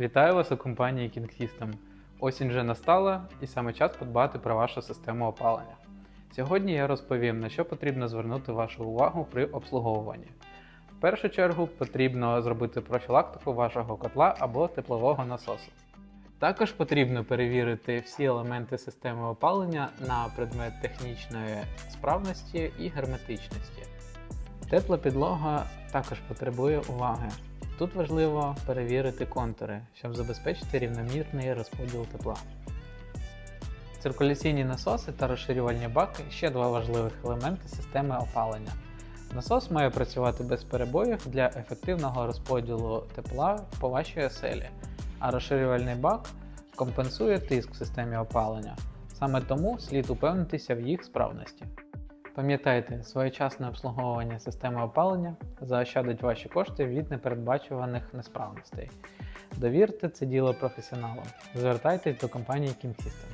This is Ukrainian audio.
Вітаю вас у компанії King System. Осінь вже настала і саме час подбати про вашу систему опалення. Сьогодні я розповім, на що потрібно звернути вашу увагу при обслуговуванні. В першу чергу потрібно зробити профілактику вашого котла або теплового насосу. Також потрібно перевірити всі елементи системи опалення на предмет технічної справності і герметичності. Тепла підлога також потребує уваги. Тут важливо перевірити контури, щоб забезпечити рівномірний розподіл тепла. Циркуляційні насоси та розширювальні баки ще два важливих елементи системи опалення. Насос має працювати без перебоїв для ефективного розподілу тепла по вашій оселі, а розширювальний бак компенсує тиск в системі опалення. Саме тому слід упевнитися в їх справності. Пам'ятайте, своєчасне обслуговування системи опалення заощадить ваші кошти від непередбачуваних несправностей. Довірте це діло професіоналам. Звертайтесь до компанії King System.